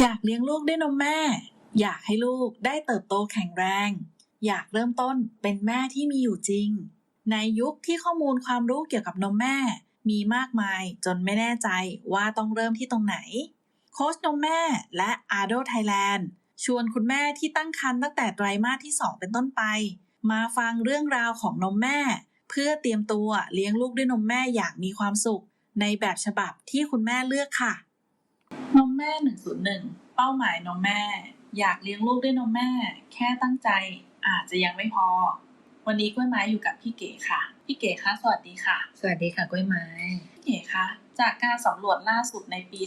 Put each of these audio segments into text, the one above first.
อยากเลี้ยงลูกด้วยนมแม่ อยากให้ลูกได้เติบโตแข็งแรง อยากเริ่มต้นเป็นแม่ที่มีอยู่จริง ในยุคที่ข้อมูลความรู้เกี่ยวกับนมแม่ มีมากมายจนไม่แน่ใจว่าต้องเริ่มที่ตรงไหน โค้ชนมแม่และ a d o Thailand ชวนคุณแม่ที่ตั้งครรภ์ตั้งแต่ไตรมาสที่ 2 เป็นต้นไป มาฟังเรื่องราวของนมแม่ เพื่อเตรียมตัวเลี้ยงลูกด้วยนมแม่อย่างมีความสุข ในแบบฉบับที่คุณแม่เลือกค่ะ นมแม่ 101 เป้าหมายนมแม่ อยากเลี้ยงลูกด้วยนมแม่ แค่ตั้งใจอาจจะยังไม่พอ วันนี้กล้วยไม้อยู่กับพี่เก๋ค่ะ พี่เก๋คะสวัสดีค่ะ สวัสดีค่ะกล้วยไม้พี่เก๋คะจากการสำรวจล่าสุดในปี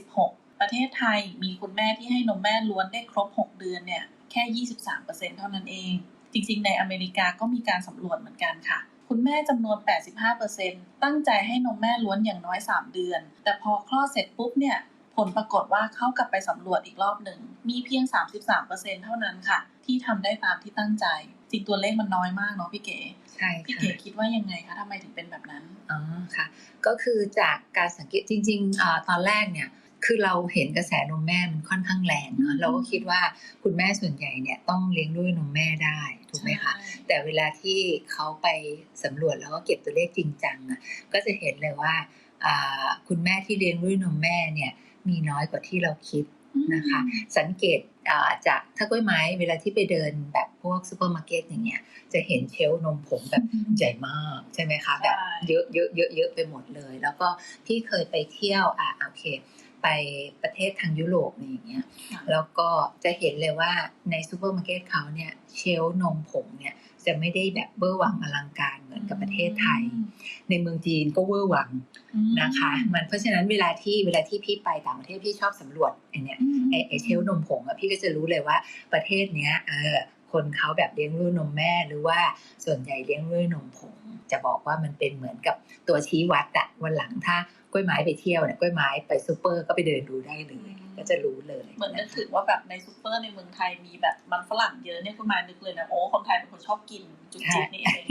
2016 ประเทศไทยมีคุณแม่ที่ให้นมแม่ล้วนได้ครบ 6 เดือนเนี่ยแค่ 23%เท่านั้นเอง จริง ๆ ในอเมริกาก็มีการสำรวจเหมือนกันค่ะคุณแม่จำนวน 85%ตั้งใจให้นมแม่ล้วนอย่างน้อย 3 เดือน แต่พอคลอดเสร็จปุ๊บเนี่ย ผลปรากฏว่าเขากลับไปสำรวจอีกรอบหนึ่ง มีเพียง 33%เท่านั้นค่ะ ที่ทำได้ตามที่ตั้งใจจริงตัวเลขมันน้อยมากเนาะพี่เก๋ใช่พี่ค่ะเก๋คิดว่ายังไงคะทำไมถึงเป็นแบบนั้นอ๋อค่ะ ก็คือจากการสังเกตจริงๆอ่าตอนแรกเนี่ยคือเราเห็นกระแสนมแม่มันค่อนข้างแรงอืเนาะมเราก็คิดว่าคุณแม่ส่วนใหญ่เนี่ยต้องเลี้ยงด้วยนมแม่ได้ถูกไหมคะใช่แต่เวลาที่เขาไปสำรวจแล้วก็เก็บตัวเลขจริงจังอะก็จะเห็นเลยว่าอ่าคุณแม่ที่เลี้ยงด้วยนมแม่เนี่ย มีน้อยกว่าที่เราคิดนะคะ สังเกตอ่าจากถ้ากล้วยไม้เวลาที่ไปเดินแบบพวกซูเปอร์มาร์เก็ตอย่างเงี้ยจะเห็นเชลฟ์นมผงแบบอืมใหญ่มากใช่ไหมคะใช่แบบเยอะเยอะเยอะเยอะไปหมดเลย แล้วก็ที่เคยไปเที่ยวอะโอเค ไปประเทศทางยุโรปอะไรอย่างเงี้ยค่ะแล้วก็จะเห็นเลยว่าในซูเปอร์มาร์เก็ตเขาเนี่ยเชลฟ์นมผงเนี่ย จะไม่ได้แบบเบอร์วังอลังการเหมือนกับประเทศไทย ในเมืองจีนก็เวอร์วังอืมนะคะ มันเพราะฉะนั้นเวลาที่เวลาที่พี่ไปต่างประเทศพี่ชอบสำรวจไอเนี่ยอืมไอไอเชลฟ์นมผงอะพี่ก็จะรู้เลยว่าประเทศเนี้ยเออคนเขาแบบเลี้ยงลูกนมแม่หรือว่าส่วนใหญ่เลี้ยงลูกนมผง จะบอกว่ามันเป็นเหมือนกับตัวชี้วัดอะวันหลังถ้ากล้วยไม้ไปเที่ยวเนี่ยกล้วยไม้ไปซูเปอร์ก็ไปเดินดูได้เลย ก็จะรู้เลย เหมือนนึกถึงว่าแบบในซูเปอร์ในเมืองไทยมีแบบมันฝรั่งเยอะเนี่ยคุณมานึกเลยนะโอ้คนไทยเป็นคนชอบกินจุกจิกนี่เอง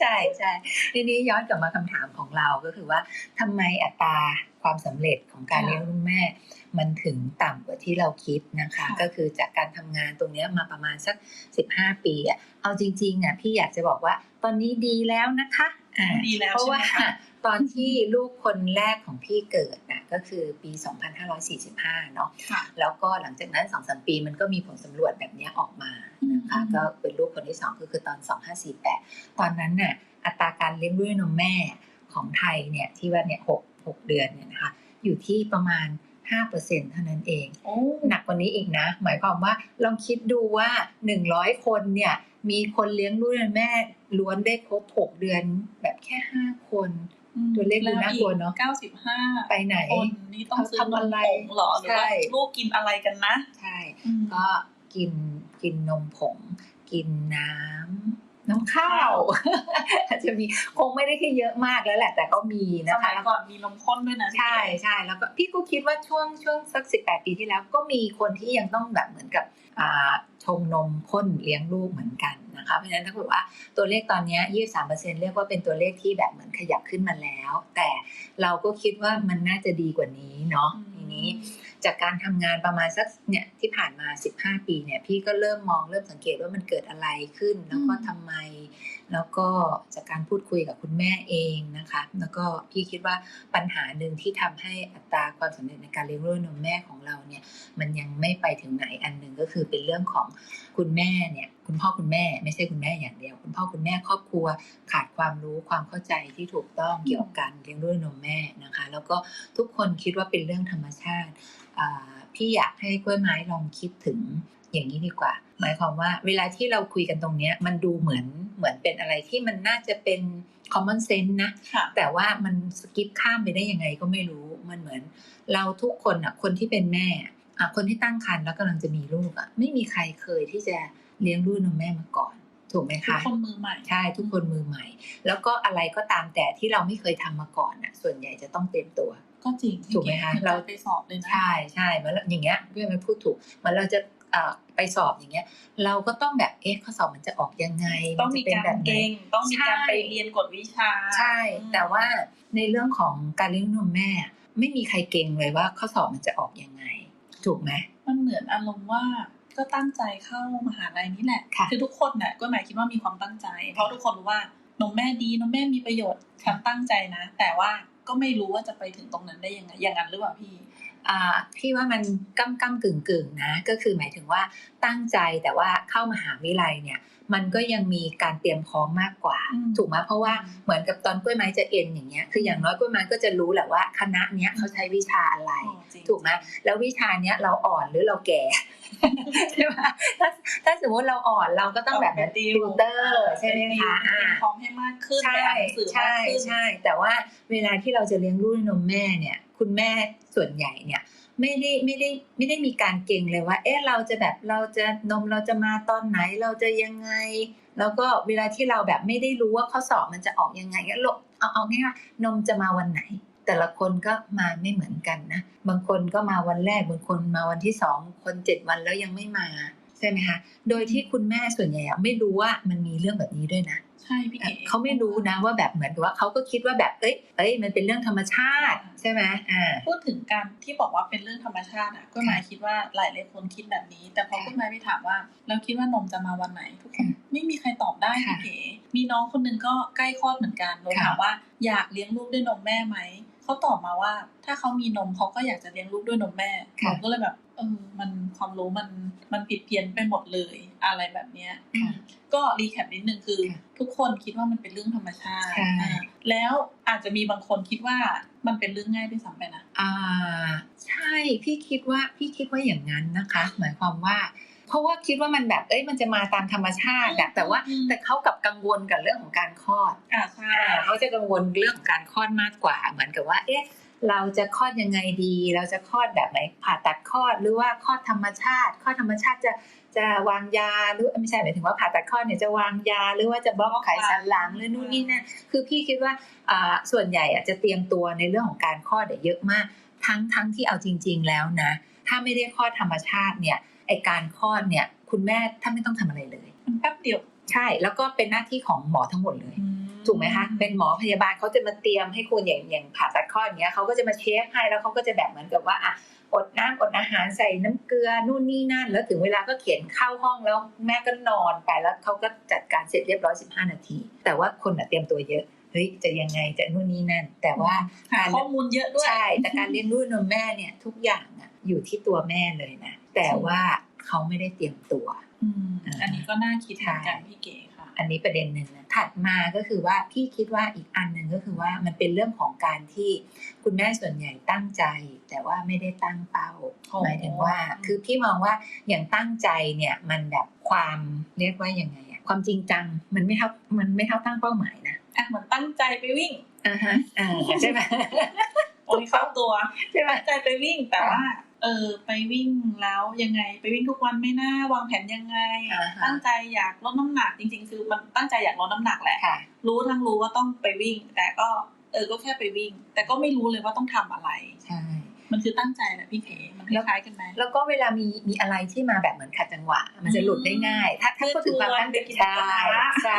ใช่ใช่ทีนี้ย้อนกลับมาคำถามของเราก็คือว่าทำไมอัตราความสำเร็จของการค่ะเลี้ยงลูกแม่ มันถึงต่ำกว่าที่เราคิดนะคะค่ะก็คือจากการทำงานตรงเนี้ยมาประมาณสัก 15 ปีอะเอาจริงๆอะพี่อยากจะบอกว่าตอนนี้ดีแล้วนะคะอ่าดีแล้วเพราะใช่ไหมว่าคะ ตอนที่ลูกคนแรกของพี่เกิดน่ะก็คือปี 2545 เนาะค่ะแล้วก็หลังจากนั้น2อสปีมันก็มีผลสำรวจแบบเนี้ยออกมานะคะอืมก็เป็นลูกคนที่2ก็คือตอน 2548 ตอนนั้นน่ะอัตราการเลี้ยงด้วยนมแม่ของไทยเนี่ยที่ว่าเนี่ยหกหกเดือนเนี่ยนะคะอยู่ที่ประมาณ5%เท่านั้นเองโอ้หนักกว่านี้อีกนะ หมายความว่าลองคิดดูว่า 100 คนเนี่ยมีคนเลี้ยงลูกด้วยนมแม่ล้วนได้ครบ 6 เดือนแบบแค่ 5 คน ตัวเลขดูน่ากลัวเนอะเก้าสิบห้าไปไหนคนนี่ต้องซื้อเขานทำมอะไรผงเหรอหรือว่าใช่ลูกกินอะไรกันนะ ใช่อืมก็กินกินนมผง กินน้ำ น้ำข้าวอาจจะมีคงไม่ได้แค่เยอะมากแล้วแหละ แต่ก็มีสนะคะมัยก่อนมีนมข้นด้วยนะพี่ใช่เก๋ใช่แล้วก็พี่ก็คิดว่าช่วงช่วงสักสิบแปดปีที่แล้ว ก็มีคนที่ยังต้องแบบเหมือนกับอ่าชงนมข้นเลี้ยงลูกเหมือนกันนะคะเพราะฉะนั้นถ้าเกิดว่าตัวเลขตอนเนี้ยี่สามเปอร์เซ็นเรียกว่าเป็นตัวเลขที่แบบเหมือนขยับขึ้นมาแล้ว แต่เราก็คิดว่ามันน่าจะดีกว่านี้เนาะทีนี้ จากการทำงานประมาณสักเนี่ยที่ผ่านมา 15 ปีเนี่ยพี่ก็เริ่มมองเริ่มสังเกตว่ามันเกิดอะไรขึ้น แล้วก็อืมทำไม แล้วก็จากการพูดคุยกับคุณแม่เองนะคะ แล้วก็พี่คิดว่าปัญหาหนึ่งที่ทำให้อัตราความสำเร็จในการเลี้ยงลูกนมแม่ของเราเนี่ยมันยังไม่ไปถึงไหนอันหนึ่งก็คือเป็นเรื่องของ คุณแม่เนี่ยคุณพ่อคุณแม่ไม่ใช่คุณแม่อย่างเดียว คุณพ่อคุณแม่ครอบครัวขาดความรู้ความเข้าใจที่ถูกต้องเกี่ยวกับการเลี้ยงลูกนมแม่นะคะ แล้วก็ทุกคนคิดว่าเป็นเรื่องธรรมชาติอ่าพี่อยากให้กล้วยไม้ลองคิดถึงอย่างนี้ดีกว่า หมายความว่าเวลาที่เราคุยกันตรงเนี้ยมันดูเหมือนเหมือนเป็นอะไรที่มันน่าจะเป็น common sense นะค่ะแต่ว่ามันสกิปข้ามไปได้ยังไงก็ไม่รู้มันเหมือน เราทุกคนอะคนที่เป็นแม่อะ คนที่ตั้งครรภ์แล้วกำลังจะมีลูกอะไม่มีใครเคยที่จะเลี้ยงลูกนมแม่มาก่อน ถูกไหมทุกคะคนมือใหม่ใช่ทุกคนมือใหม่ แล้วก็อะไรก็ตามแต่ที่เราไม่เคยทำมาก่อนอะ ส่วนใหญ่จะต้องเตรียมตัว ก็จริงถูกไหมคะเราเราไปสอบเลยนะใช่ใช่เหมือนอย่างเงี้ยพี่มันพูดถูกเหมือนเราจะเอ่อไปสอบอย่างเงี้ย เราก็ต้องแบบเอ๊ะข้อสอบมันจะออกยังไง ต้องมีนจะเป็นการแบบไหนเก่งต้องมีการใช่ไปเรียนกฎวิชา ใช่อืมแต่ว่าในเรื่องของการเลี้ยงนมแม่ ไม่มีใครเก่งเลยว่าข้อสอบมันจะออกยังไง ถูกไหมมันเหมือนอารมณ์ว่าก็ตั้งใจเข้ามหาลัยนี่แหละค่ะอทุกคนน่ะก็หมายคิดว่ามีความตั้งใจ เพราะทุกคนรู้ว่านมแม่ดีนมแม่มีประโยชน์ฉันตั้งใจนะ แต่ว่าก็ไม่รู้ว่าจะไปถึงตรงนั้นได้ยังไงอย่างนั้นหรือเปล่าพี่อ่า พี่ว่ามันก้ำก้ำกึ่งกึ่งๆนะ ก็คือหมายถึงว่าตั้งใจแต่ว่าเข้ามหาวิทยาลัยเนี่ย มันก็ยังมีการเตรียมพร้อมมากกว่าอืมถูกไหมเพราะว่าเหมือนกับตอนกล้วยไม้จะเอ็นอย่างเงี้ยคืออย่างน้อยกล้วยไม้ก็จะรู้แหละว่าคณะเนี้ยเขาใช้วิชาอะไรอ๋อจริงถูกไหมแล้ววิชาเนี้ยเราอ่อนหรือเราแก่ใช่ไหมถ้าถ้าสมมติเราอ่อนเราก็ต้องแบบนั้นติติวเตอร์ใช่ไหมคะเตรีอ่ายมพร้อมให้มากขึ้นใช่ไปอ่านหนังสือใช่มากขึ้นใช่แต่ว่าเวลาที่เราจะเลี้ยงลูกด้วยนมแม่เนี่ย คุณแม่ส่วนใหญ่เนี่ยไม่ได้ไม่ได้ไม่ได้มีการเก่งเลยว่า เอ๊ะเราจะแบบเราจะนมเราจะมาตอนไหนเราจะยังไง แล้วก็เวลาที่เราแบบไม่ได้รู้ว่าข้อสอบมันจะออกยังไงก็ลบเอาเอาง่ายๆนมจะมาวันไหน แต่ละคนก็มาไม่เหมือนกันนะ บางคนก็มาวันแรกบางคนมาวันที่สองคนเจ็ดวันแล้วยังไม่มา ใช่ไหมคะ โดยที่คุณแม่ส่วนใหญ่อะไม่รู้ว่ามันมีเรื่องแบบนี้ด้วยนะ ใช่พี่เก๋เขาไม่รู้นะว่าแบบเหมือนกับว่าเขาก็คิดว่าแบบ เอ้ย เอ้ย มันเป็นเรื่องธรรมชาติใช่ไหมอ่า พูดถึงการที่บอกว่าเป็นเรื่องธรรมชาติอะก็หมายคิดว่าหลายหลายๆคนคิดแบบนี้ แต่พอค่ะคุณหมายไปถามว่าเราคิดว่านมจะมาวันไหนทุกคนค่ะไม่มีใครตอบได้ค่ะพี่เก๋มีน้องคนหนึ่งก็ใกล้คลอดเหมือนกันเราค่ะถามว่าอยากเลี้ยงลูกด้วยนมแม่ไหมเขาตอบมาว่าถ้าเขามีนมเขาก็อยากจะเลี้ยงลูกด้วยนมแม่เราก็เลยแบบ เออมันความรู้มันมันผิดเพี้ยนไปหมดเลย อะไรแบบเนี้ยค่ะก็รีแคปนิดนึงคือค่ะทุกคนคิดว่ามันเป็นเรื่องธรรมชาติใช่อ่าแล้วอาจจะมีบางคนคิดว่ามันเป็นเรื่องง่ายด้วยซ้ำไปนะอ่า ใช่พี่คิดว่าพี่คิดว่าอย่างนั้นนะคะ หมายความว่าเพราะว่าคิดว่ามันแบบ เอ้ย มันจะมาตามธรรมชาติอะแต่ว่าอืมแต่เขากลับกังวลกับเรื่องของการคลอด อ่าใช่อ่าเขาจะกังวลเรื่องของการคลอดมากกว่า เหมือนกับว่า เอ๊ะ เราจะคลอดยังไงดี เราจะคลอดแบบไหนผ่าตัดคลอดหรือว่าคลอดธรรมชาติคลอดธรรมชาติจะจะวางยาหรือไม่ใช่หมายถึงว่าผ่าตัดคลอดเนี่ยจะวางยาหรือว่าจะบล็อกไขสันหลังหรือนู่นนี่นั่นคือพี่คิดว่าอ่าส่วนใหญ่อะจะเตรียมตัวในเรื่องของการคลอดเนี่ยเยอะมาก ทั้งทั้งที่เอาจริง ๆ แล้วนะ ถ้าไม่ได้คลอดธรรมชาติเนี่ยไอการคลอดเนี่ย คุณแม่ถ้าไม่ต้องทำอะไรเลยมันแป๊บเดียวใช่แล้วก็เป็นหน้าที่ของหมอทั้งหมดเลย ถูกไหมคะเป็นหมอพยาบาลเขาจะมาเตรียมให้คุณอย่างอย่างผ่าตัดคลอดอย่างเงี้ยเขาก็จะมาเชฟให้แล้วเขาก็จะแบบเหมือนกับว่าอะอดน้ำอดอาหารใส่น้ำเกลือนู่นนี่นั่น แล้วถึงเวลาก็เขียนเข้าห้องแล้วแม่ก็นอนไปแล้วเขาก็จัดการเสร็จเรียบร้อย15 นาที แต่ว่าคนอะเตรียมตัวเยอะเฮ้ยจะยังไงจะนู่นนี่นั่น แต่ว่าหาข้อมูลเยอะด้วยใช่แต่การเลี้ยงลูกนมแม่เนี่ยทุกอย่างอะอยู่ที่ตัวแม่เลยนะ แต่ว่าเขาไม่ได้เตรียมตัวอืมอันนี้ก็น่าคิดเหมือนกันพี่เก๋ค่ะ อันนี้ประเด็นหนึ่งนะถัดมาก็คือว่าพี่คิดว่าอีกอันหนึ่งก็คือว่ามันเป็นเรื่องของการที่คุณแม่ส่วนใหญ่ตั้งใจ แต่ว่าไม่ได้ตั้งเป้าอ๋อหมายถึงว่า คือพี่มองว่าอย่างตั้งใจเนี่ยมันแบบความเรียกว่ายังไงอะความจริงจังมันไม่เท่ามันไม่เท่าตั้งเป้าหมายนะอะเหมือนตั้งใจไปวิ่งอ่าฮะอ่าใช่ไหมโอ้ยเข้าตัวใช่ไหมตั้งใจไปวิ่งแต่ว่า เออไปวิ่งแล้วยังไง ไปวิ่งทุกวันไม่น่าวางแผนยังไงอ่าฮะตั้งใจอยากลดน้ำหนักจริง ๆ คือมันตั้งใจอยากลดน้ำหนักแหละค่ะรู้ทั้งรู้ว่าต้องไปวิ่ง แต่ก็เออก็แค่ไปวิ่ง แต่ก็ไม่รู้เลยว่าต้องทำอะไรใช่ มันคือตั้งใจแหละพี่เขมันคล้ายๆกันไหมแล้วก็เวลามีมีอะไรที่มาแบบเหมือนขัดจังหวะ มันจะหลุดได้ง่าย ถ้าถ้าพูดถึงความตั้งใจเพื่อชวนไปกินหมูใช่กระทะใช่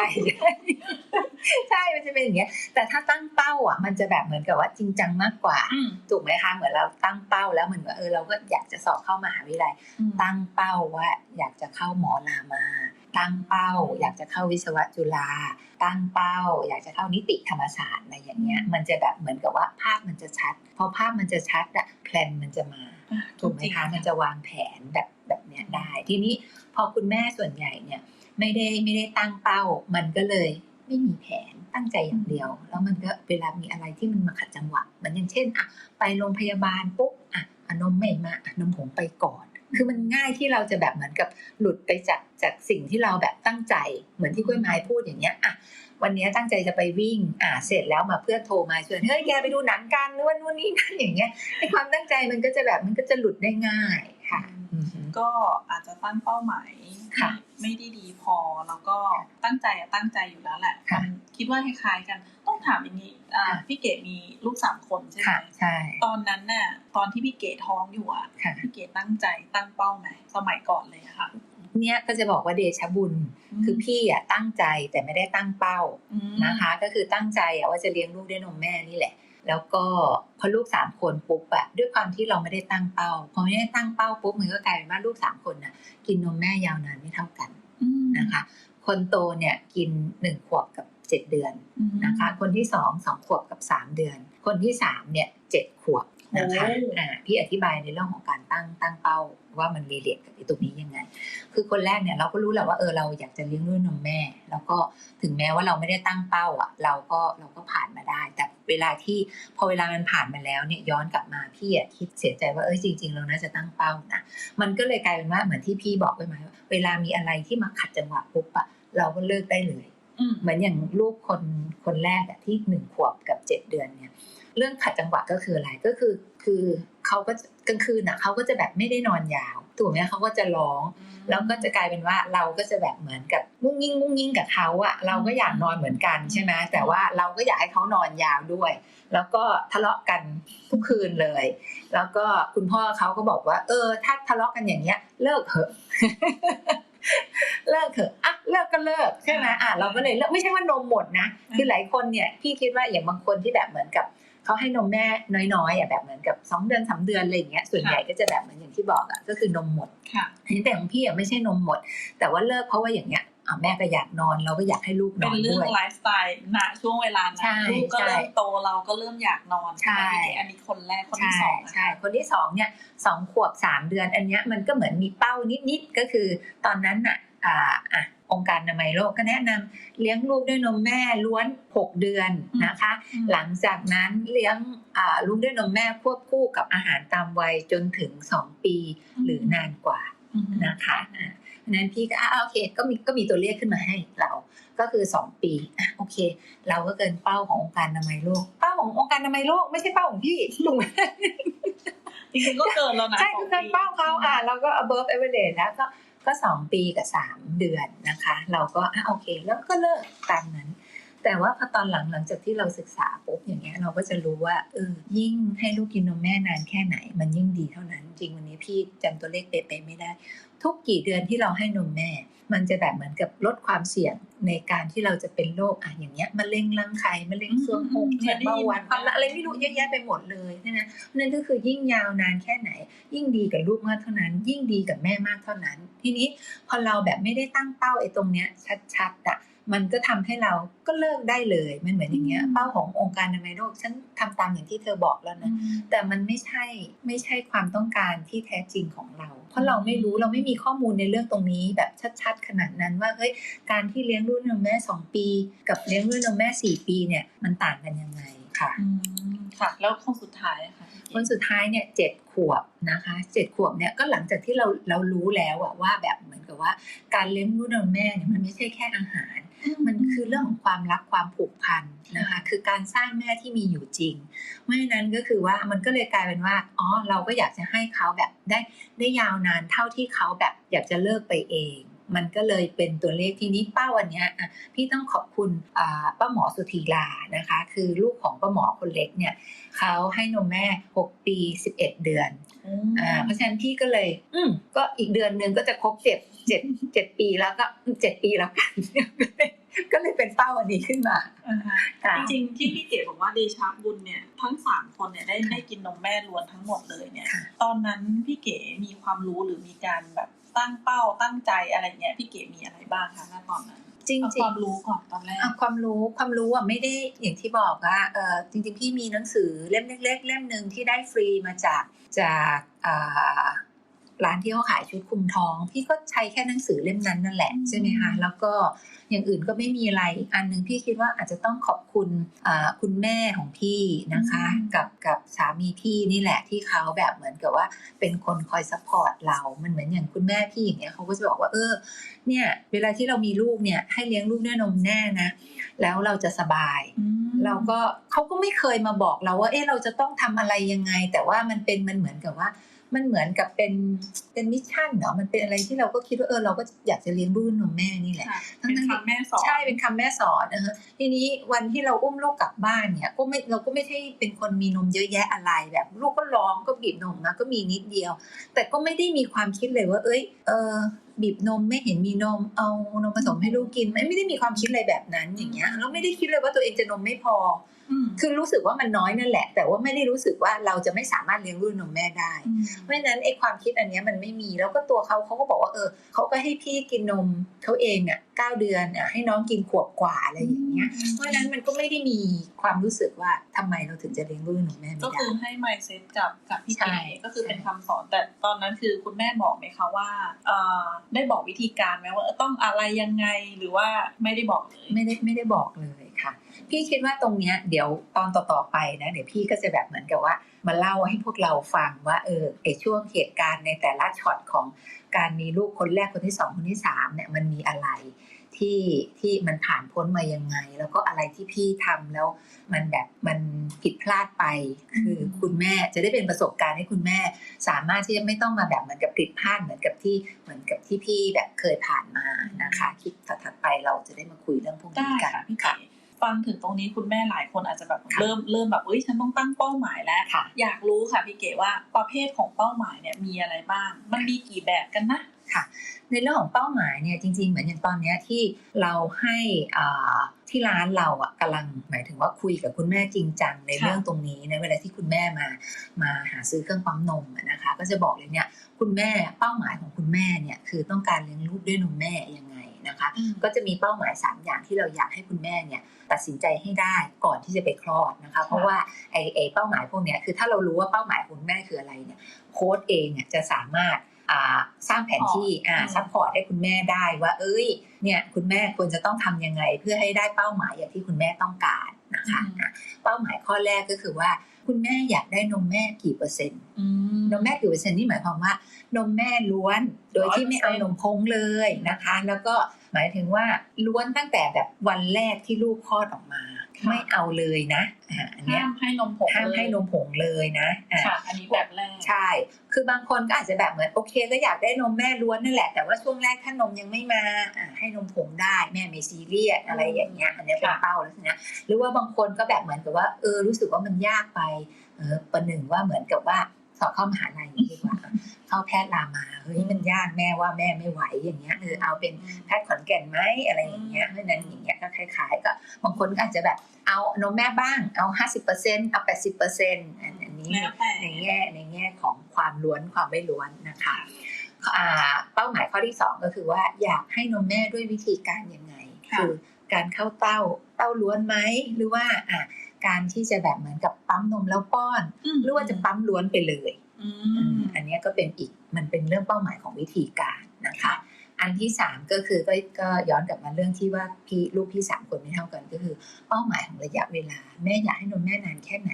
ใช่มันจะเป็นอย่างเงี้ย แต่ถ้าตั้งเป้าอะ มันจะแบบเหมือนกับว่าจริงจังมากกว่าอืมถูกไหมคะเหมือนเราตั้งเป้าแล้วเหมือนว่าเออเราก็อยากจะสอบเข้ามหาวิทยาลัยตั้งเป้าว่าอยากจะเข้าหมอรามา ตั้งเป้า อยากจะเข้าวิศวะจุฬาตั้งเป้า อยากจะเข้านิติธรรมศาสตร์อะไรอย่างเงี้ย มันจะแบบเหมือนกับว่าภาพมันจะชัดพอภาพมันจะชัดอะแพลนมันจะมาอะถูกไหมคะมันจะวางแผนแบบแบบเนี้ยได้ ทีนี้พอคุณแม่ส่วนใหญ่เนี่ยไม่ได้ไม่ได้ตั้งเป้า มันก็เลยไม่มีแผนตั้งใจอย่างเดียว แล้วมันก็เวลามีอะไรที่มันมาขัดจังหวะเหมือนอย่างเช่นอะไปโรงพยาบาลปุ๊บอะอะนมไม่มาอะนมผงไปก่อน คือมันง่ายที่เราจะแบบเหมือนกับหลุดไปจากจากสิ่งที่เราแบบตั้งใจ เหมือนที่กล้วยไม้พูดอย่างเงี้ยอะวันนี้ตั้งใจจะไปวิ่ง อ่าเสร็จแล้วมาเพื่อนโทรมาชวนเฮ้ยแกไปดูหนังกันหรือว่านู่นนี่นั่นอย่างเงี้ยไอความตั้งใจมันก็จะแบบมันก็จะหลุดได้ง่ายค่ะอือฮึก็อาจจะตั้งเป้าหมายค่ะไม่ได้ดีพอแล้วก็ตั้งใจอะตั้งใจอยู่แล้วแหละค่ะมันคิดว่าคล้ายๆกันต้อง ถามอย่างนี้อ่าค่ะพี่เก๋มีลูกสามคนใช่ไหมค่ะใช่ตอนนั้นน่ะตอนที่พี่เก๋ท้องอยู่อะค่ะพี่เก๋ตั้งใจตั้งเป้าไหมสมัยก่อนเลยอะค่ะเนี่ยก็จะบอกว่าเดชะบุญ คือพี่อะตั้งใจแต่ไม่ได้ตั้งเป้าอืมนะคะ ก็คือตั้งใจอะว่าจะเลี้ยงลูกด้วยนมแม่นี่แหละ แล้วก็พอลูกสามคนปุ๊บอะด้วยความที่เราไม่ได้ตั้งเป้าพอไม่ได้ตั้งเป้าปุ๊บมันก็กลายเป็นว่าลูกสามคนน่ะ กินนมแม่ยาวนานไม่เท่ากันอืมนะคะ คนโตเนี่ยกินหนึ่งขวบกับ เจ็ดเดือนอืมนะคะ คนที่สองสองขวบกับสามเดือน คนที่สามเนี่ยเจ็ดขวบนะคะโอ้อ่าพี่อธิบายในเรื่องของการตั้งตั้งเป้าว่ามันรีเลทกับไอ้ตรงนี้ยังไง คือคนแรกเนี่ยเราก็รู้แหละว่าเออเราอยากจะเลี้ยงลูกนมแม่ แล้วก็ถึงแม้ว่าเราไม่ได้ตั้งเป้าอะ เราก็เราก็ผ่านมาได้ แต่เวลาที่พอเวลามันผ่านมาแล้วเนี่ยย้อนกลับมาพี่อะคิดเสียใจว่าเออจริง ๆ เราน่าจะตั้งเป้านะมันก็เลยกลายเป็นว่าเหมือนที่พี่บอกไปไหมว่าเวลามีอะไรที่มาขัดจังหวะปุ๊บอะเราก็เลิกได้เลยอืม เหมือนอย่างลูกคนคนแรกอะที่หนึ่งขวบกับเจ็ดเดือนเนี่ย เรื่องขัดจังหวะก็คืออะไรก็คือคือเขาก็จะกลางคืนอะเขาก็จะแบบไม่ได้นอนยาวถูกไหมเขาก็จะร้องแล้วก็จะกลายเป็นว่าเราก็จะแบบเหมือนกับงุ้งยิ่งงุ้งยิ่งกับเขาอะเราก็อยากนอนเหมือนกันใช่ไหมแต่ว่าเราก็อยากให้เขานอนยาวด้วย แล้วก็ทะเลาะกันทุกคืนเลย แล้วก็คุณพ่อเขาก็บอกว่า เออ ถ้าทะเลาะกันอย่างเงี้ย เลิกเถอะ เลิกเถอะอะเลิกก็เลิกใช่ไหมอะเราก็เลยเลิกไม่ใช่ว่านมหมดนะคือหลายคนเนี่ยพี่คิดว่าอย่างบางคนที่แบบเหมือนกับเขาให้นมแม่น้อยๆอะแบบเหมือนกับสองเดือนสามเดือนอะไรอย่างเงี้ยส่วนใหญ่ก็จะแบบเหมือนอย่างที่บอกอะก็คือนมหมดค่ะอันนี้แต่ของพี่อะไม่ใช่นมหมด แต่ว่าเลิกเพราะว่าอย่างเงี้ยอะ แม่ก็อยากนอนเราก็อยากให้ลูกนเป็อนนเรื่อด้งวยไลฟ์สไตล์ณช่วงเวลาใช่นั้นลูกก็ใช่เริ่มโตเราก็เริ่มอยากนอนใช่ไหมพี่เก๋อันนี้คนแรกคนที่ใช่สองนะคะใช่คนที่สองเนี่ยสองขวบสามเดือน อันเนี้ยมันก็เหมือนมีเป้านิดๆก็คือตอนนั้นน่ะอ่าอะองค์การอนามัยโลกก็แนะนำเลี้ยงลูกด้วยนมแม่ล้วน 6 เดือนนะคะอืมหลังจากนั้นเลี้ยงอ่าลูกด้วยนมแม่ควบคู่กับอาหารตามวัยจนถึง 2 ปีหรือนานกว่าอืมนะคะอะ เพราะฉะนั้นพี่ก็อะโอเคก็มีก็มีตัวเลขขึ้นมาให้เรา ก็คือ 2 ปีอะโอเค เราก็เกินเป้าขององค์การอนามัยโลกเป้าขององค์การอนามัยโลกไม่ใช่เป้าของพี่ถูกไหมจริงๆก็เกินแล้วนะใช่สก็งเกินปีเป้าเขาอะเราก็ above average แล้วก็ก็สองปีกับสามเดือนนะคะ เราก็อะโอเค แล้วก็เลิกตามนั้น แต่ว่าพอตอนหลังหลังจากที่เราศึกษาปุ๊บอย่างเงี้ยเราก็จะรู้ว่าเออยิ่งให้ลูกกินนมแม่นานแค่ไหน มันยิ่งดีเท่านั้น จริงวันนี้พี่จำตัวเลขเป๊ะๆไม่ได้ ทุกกี่เดือนที่เราให้นมแม่ มันจะแบบเหมือนกับลดความเสี่ยงในการที่เราจะเป็นโรคอะอย่างเงี้ยมะเร็งรังไข่มะเร็งซวงอกเนี่ยเบาหวานความดันอะไรไม่รู้เยอะแยะไปหมดเลยนะนั่นก็คือยิ่งยาวนานแค่ไหน ยิ่งดีกับลูกมากเท่านั้น ยิ่งดีกับแม่มากเท่านั้น ทีนี้พอเราแบบไม่ได้ตั้งเป้าไอ้ตรงเนี้ยชัดๆอะ มันก็ทำให้เราก็เลิกได้เลย มันเหมือนอย่างเงี้ยเป้าขององค์การอนามัยโลกฉันทำตามอย่างที่เธอบอกแล้วนะ แต่มันไม่ใช่ไม่ใช่ความต้องการที่แท้จริงของเรา เพราะเราไม่รู้เราไม่มีข้อมูลในเรื่องตรงนี้ แบบชัด ๆ ขนาดนั้นว่าเฮ้ยการที่เลี้ยงลูกนมแม่ 2 ปี กับเลี้ยงลูกนมแม่ 4 ปีเนี่ยมันต่างกันยังไงค่ะอืมค่ะ แล้วคนสุดท้ายอะค่ะพี่เก๋คนสุดท้ายเนี่ยเจ็ดขวบนะคะเจ็ดขวบเนี่ยก็หลังจากที่เราเรารู้แล้วอะว่าแบบเหมือนกับว่า การเลี้ยงลูกนมแม่เนี่ยมันไม่ใช่แค่อาหาร มันคือเรื่องของความรักความผูกพันนะคะคือการสร้างแม่ที่มีอยู่จริงเพราะฉะนั้นก็คือว่ามันก็เลยกลายเป็นว่าอ๋อเราก็อยากจะให้เขาแบบได้ได้ยาวนานเท่าที่เขาแบบอยากจะเลิกไปเอง มันก็เลยเป็นตัวเลขที่นี้เป้าอันเนี้ยอะพี่ต้องขอบคุณอ่าป้าหมอสุธีลานะคะ คือลูกของป้าหมอคนเล็กเนี่ยเขาให้นมแม่ 6 ปี 11 เดือนอืมอ่าเพราะฉะนั้นพี่ก็เลย อืมก็อีกเดือนหนึ่งก็จะครบเจ็ดเจ็ดเจ็ดปีแล้วก็เจ็ดปีแล้วกันก็เลยเป็นเป้าอันนี้ขึ้นมาอ่าฮะค่ะจริงๆ ที่พี่เก๋บอกว่าเดชาบุญเนี่ยทั้งสามคนเนี่ยได้ได้กินนมแม่ล้วนทั้งหมดเลยเนี่ยค่ะตอนนั้นพี่เก๋มีความรู้หรือมีการแบบ ตั้งเป้าตั้งใจอะไรเงี้ยพี่เก๋มีอะไรบ้างคะณตอนนั้นจริงเอาจริคงวามรู้ก่อนตอนแรกอะความรู้ความรู้อะไม่ได้อย่างที่บอกว่าเออจริงๆพี่มีหนังสือเล่มเล็ก ๆ เล่มหนึ่งที่ได้ฟรีมาจากจากอ่า ร้านที่เขาขายชุดคลุมท้อง พี่ก็ใช้แค่หนังสือเล่มนั้นนั่นแหละอืมใช่ไหมคะแล้วก็อย่างอื่นก็ไม่มีอะไรอีกอันหนึ่งพี่คิดว่าอาจจะต้องขอบคุณอ่าคุณแม่ของพี่นะคะ กับกับสามีพี่นี่แหละที่เขาแบบเหมือนกับว่าเป็นคนคอยซัพพอร์ตเรา มันเหมือนอย่างคุณแม่พี่อย่างเงี้ยเขาก็จะบอกว่าเออเนี่ยเวลาที่เรามีลูกเนี่ยให้เลี้ยงลูกด้วยนมแน่นะแล้วเราจะสบายอืมเราก็เขาก็ไม่เคยมาบอกเราว่า เอ๊ะเราจะต้องทำอะไรยังไง แต่ว่ามันเป็นมันเหมือนกับว่า มันเหมือนกับเป็นเป็นมิชชั่นเนาะมันเป็นอะไรที่เราก็คิดว่าเออเราก็อยากจะเลี้ยงลูกด้วยนมแม่นี่แหละค่ะทั้งเป็นๆที่คำแม่สอนใช่เป็นคำแม่สอนนะฮะทีนี้วันที่เราอุ้มลูกกลับบ้านเนี่ยก็ไม่เราก็ไม่ใช่เป็นคนมีนมเยอะแยะอะไรแบบ ลูกก็ร้องก็บีบนมนะก็มีนิดเดียว แต่ก็ไม่ได้มีความคิดเลยว่า เอ้ยเออ บีบนมไม่เห็นมีนมเอานมผสมให้ลูกกินไม่ไม่ได้มีความคิดอะไรแบบนั้นอย่างเงี้ยแล้วไม่ได้คิดเลยว่าตัวเองจะนมไม่พอคือรู้สึกว่ามันน้อยนั่นแหละ แต่ว่าไม่ได้รู้สึกว่าเราจะไม่สามารถเลี้ยงลูกนมแม่ได้ เพราะฉะนั้นไอ้ความคิดอันนี้มันไม่มีแล้วก็ตัวเขาเขาก็บอกว่าเออเขาก็ให้พี่กินนมเขาเองอะ่ะ 9 เดือนให้น้องกินขวบกว่าอะไรอย่างเงี้ย เพราะฉะนั้นมันก็ไม่ได้มีความรู้สึกว่าทำไมเราถึงจะเลี้ยงลูกหนูแม่ไม่ได้ ก็คือให้ไมเซ็ตกับกับพี่เอ๋ก็คือเป็นคำสอน แต่ตอนนั้นคือคุณแม่บอกไหมคะว่าเออได้บอกวิธีการไหมว่าต้องอะไรยังไงหรือว่าไม่ได้บอกเลยไม่ได้ไม่ได้บอกเลยค่ะ พี่คิดว่าตรงเนี้ยเดี๋ยวตอนต่อๆไปนะเดี๋ยวพี่ก็จะแบบเหมือนกับว่า มาเล่าให้พวกเราฟังว่าเออไอช่วงเหตุการณ์ในแต่ละช็อตของการมีลูกคนแรกคนที่สองคนที่สามเนี่ยมันมีอะไรที่ที่มันผ่านพ้นมายังไง แล้วก็อะไรที่พี่ทำแล้วมันแบบมันผิดพลาดไป คือคุณแม่จะได้เป็นประสบการณ์ให้คุณแม่ สามารถที่จะไม่ต้องมาแบบเหมือนกับผิดพลาดเหมือนกับที่เหมือนกับที่พี่แบบเคยผ่านมานะคะคลิปถัดไปเราจะได้มาคุยเรื่องพวกนี้กันค่ะ ฟังถึงตรงนี้คุณแม่หลายคนอาจจะแบบค่ะเริ่มเริ่มแบบเอ้ยฉันต้องตั้งเป้าหมายแล้วค่ะอยากรู้ค่ะพี่เก๋ว่าประเภทของเป้าหมายเนี่ยมีอะไรบ้าง มันมีกี่แบบกันนะในเรื่องของเป้าหมายเนี่ยจริง ๆ เหมือนอย่างตอนเนี้ยที่เราให้อ่าที่ร้านเราอะกำลังหมายถึงว่าคุยกับคุณแม่จริงจังในค่ะเรื่องตรงนี้ในเวลาที่คุณแม่มามาหาซื้อเครื่องปั๊มนมอะนะคะ ก็จะบอกเลยเนี่ยคุณแม่เป้าหมายของคุณแม่เนี่ยคือต้องการเลี้ยงลูกด้วยนมแม่ยังไง นะคะ ก็จะมีเป้าหมาย 3 อย่างที่เราอยากให้คุณแม่เนี่ยตัดสินใจให้ได้ก่อนที่จะไปคลอดนะคะ เพราะว่าไอ้ไอ้เป้าหมายพวกเนี้ยคือถ้าเรารู้ว่าเป้าหมายของคุณแม่คืออะไรเนี่ยโค้ดเองเนี่ยจะสามารถอ่าสร้างแผนที่อ่าอืมซัพพอร์ตให้คุณแม่ได้ว่า เอ้ยเนี่ยคุณแม่ควรจะต้องทำยังไงเพื่อให้ได้เป้าหมายอย่างที่คุณแม่ต้องการ นะคะอะเป้าหมายข้อแรกก็คือว่า คุณแม่อยากได้นมแม่กี่เปอร์เซ็นต์อืมนมแม่กี่เปอร์เซ็นต์นี่หมายความว่านมแม่ล้วน โดยที่ไม่เอา100%นมพงเลยนะคะ แล้วก็หมายถึงว่าล้วนตั้งแต่แบบวันแรกที่ลูกคลอดออกมาค่ะ ไม่เอาเลยนะอ่าอันเนี้ห้ายมให้นมผงห้ามเลยให้นมผงเลยนะอ่าค่ะอันนี้แบบแรกใช่ คือบางคนก็อาจจะแบบเหมือนโอเค ก็อยากได้นมแม่ล้วนนั่นแหละแต่ว่าช่วงแรกถ้านมยังไม่มาอ่าให้นมผงได้แม่ไม่ซีเรียสอะไรอย่างเงี้ยอันเนี้ยเป็นค่ะเป้าแล้วนะหรือว่าบางคนก็แบบเหมือนกับว่าเออรู้สึกว่ามันยากไปเออประหนึ่งว่าเหมือนกับว่า สอบเข้ามหาลัยดีกว่าเข้าแพทย์รามาเฮ้ยมันยากแม่ว่าแม่ไม่ไหวอย่างเงี้ยเออเอาเป็นแพทย์ขอนแก่นไหมอะไรอย่างเงี้ยเพราะฉะนั้นอย่างเงี้ยก็คล้ายๆ ก็บางคนก็อาจจะแบบเอานมแม่บ้างเอาห้าสิบเปอร์เซ็นต์เอาแปดสิบเปอร์เซ็นต์อันนี้แล้วแต่ในแง่ในแง่ของความล้วนความไม่ล้วนนะคะอ่าเป้าหมายข้อที่สองก็คือว่าอยากให้นมแม่ด้วยวิธีการยังไงค่ะคือการเข้าเต้าเต้าล้วนไหมหรือว่าอะ การที่จะแบบเหมือนกับปั๊มนมแล้วป้อน หรือว่าจะปั๊มล้วนไปเลยอือืมมอันเนี้ยก็เป็นอีกมันเป็นเรื่องเป้าหมายของวิธีการนะคะค่ะอันที่สามก็คือก็ก็ย้อนกลับมาเรื่องที่ว่าพี่ลูกพี่สามคนไม่เท่ากันก็คือ เป้าหมายของระยะเวลา แม่อยากให้นมแม่นานแค่ไหน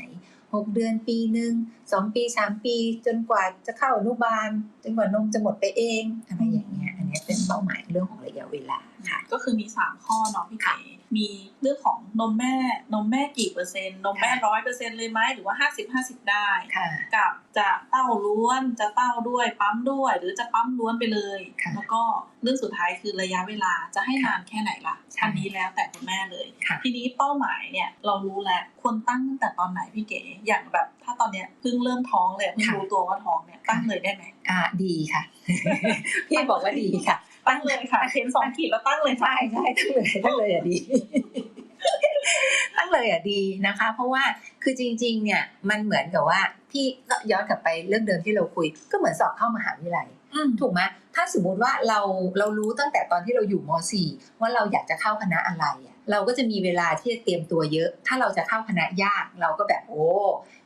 หกเดือนปีหนึ่งสองปีสามปี จนกว่าจะเข้าอนุบาล จนกว่านมจะหมดไปเองอะไรอย่างเงี้ย อันเนี้ยเป็นเป้าหมายเรื่องของระยะเวลา ค่ะก็คือมีสามข้อเนาะพี่เก๋มีเรื่องของนมแม่นมแม่กี่เปอร์เซ็นต์นมแม่ร้อยเปอร์เซ็นต์เลยไหมหรือว่าห้าสิบห้าสิบได้ค่ะกับจะเต้าล้วนจะเต้าด้วยปั๊มด้วย หรือจะปั๊มล้วนไปเลยค่ะแล้วก็เรื่องสุดท้ายคือระยะเวลาจะให้ค่ะนานแค่ไหนล่ะใช่อันนี้แล้วแต่คุณแม่เลยค่ะทีนี้เป้าหมายเนี่ยเรารู้แล้วควรตั้งตั้งแต่ตอนไหนพี่เก๋อย่างแบบ ถ้าตอนเนี้ยเพิ่งเริ่มท้องเลยเพิ่งค่ะรู้ตัวว่าท้องเนี่ยตั้งเลยได้ไหมอ่าดีค่ะพี่บอกว่าดีค่ะ ตั้งเลยค่ะเห็นสองขีดแล้วตั้งเลยค่ะใช่ใช่ตั้งเลยตั้งเลยอะดี ตั้งเลยอะดีนะคะ เพราะว่าคือจริง ๆ เนี่ยมันเหมือนกับว่าพี่ก็ย้อนกลับไปเรื่องเดิมที่เราคุย ก็เหมือนสอบเข้ามหาวิทยาลัยอืมถูกไหม ถ้าสมมุติว่าเราเรารู้ตั้งแต่ตอนที่เราอยู่ม .4 ว่าเราอยากจะเข้าคณะอะไรอะเราก็จะมีเวลาที่จะเตรียมตัวเยอะ ถ้าเราจะเข้าคณะยากเราก็แบบโอ้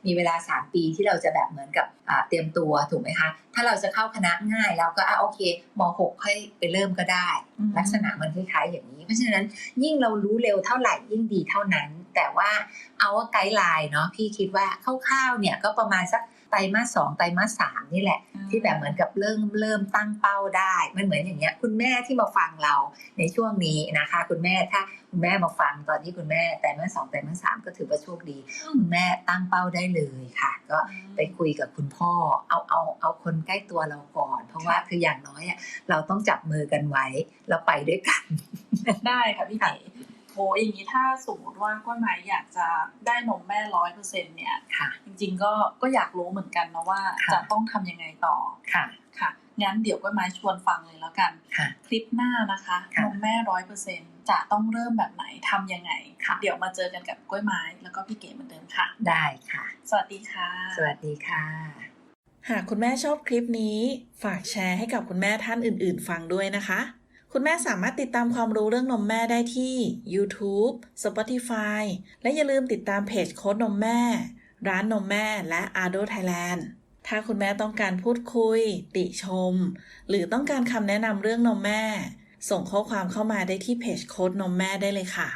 มีเวลา 3 ปีที่เราจะแบบเหมือนกับอ่าเตรียมตัวถูกไหมคะถ้าเราจะเข้าคณะง่ายเราก็อะโอเคม .6 ค่อยไปเริ่มก็ได้อืมลักษณะมันคล้ายๆอย่างนี้ เพราะฉะนั้นยิ่งเรารู้เร็วเท่าไหร่ยิ่งดีเท่านั้น แต่ว่าเอาว่าไกด์ไลน์เนาะพี่คิดว่าคร่าวๆเนี่ยก็ประมาณสัก ไตรมาสสองไตรมาสสามนี่แหละ ที่แบบเหมือนกับเริ่มเริ่มตั้งเป้าได้ มันเหมือนอย่างเงี้ย คุณแม่ที่มาฟังเราในช่วงนี้นะคะ คุณแม่ถ้าคุณแม่มาฟังตอนที่คุณแม่แต่เมื่อสองแต่เมื่อสามก็ถือว่าโชคดี คุณแม่ตั้งเป้าได้เลยค่ะ ก็ไปคุยกับคุณพ่อเอาเอาเอาคนใกล้ตัวเราก่อน เพราะว่าคืออย่างน้อยอะเราต้องจับมือกันไว้เราไปด้วยกันได้ค่ะพี่เก๋ โหอย่างนี้ถ้าสมมติว่าก้อยไม้อยากจะได้นมแม่ร้อยเปอร์เซ็นเนี่ยค่ะจริงๆก็ก็อยากรู้เหมือนกันนะว่าค่ะจะต้องทำยังไงต่อค่ะค่ะงั้นเดี๋ยวกล้วยไม้ชวนฟังเลยแล้วกันค่ะคลิปหน้านะคะค่ะนมแม่ร้อยเปอร์เซ็นจะต้องเริ่มแบบไหนทำยังไงค่ะเดี๋ยวมาเจอกันกับกล้วยไม้แล้วก็พี่เก๋เหมือนเดิมค่ะ ได้ค่ะ สวัสดีค่ะ สวัสดีค่ะ หากคุณแม่ชอบคลิปนี้ ฝากแชร์ให้กับคุณแม่ท่านอื่น ๆ ฟังด้วยนะคะ คุณแม่สามารถติดตามความรู้เรื่องนมแม่ได้ที่ YouTube Spotify และอย่าลืมติดตามเพจโค้ดนมแม่ ร้านนมแม่และ Ardo Thailand ถ้าคุณแม่ต้องการพูดคุย ติชม หรือต้องการคำแนะนำเรื่องนมแม่ ส่งข้อความเข้ามาได้ที่เพจโค้ดนมแม่ได้เลยค่ะ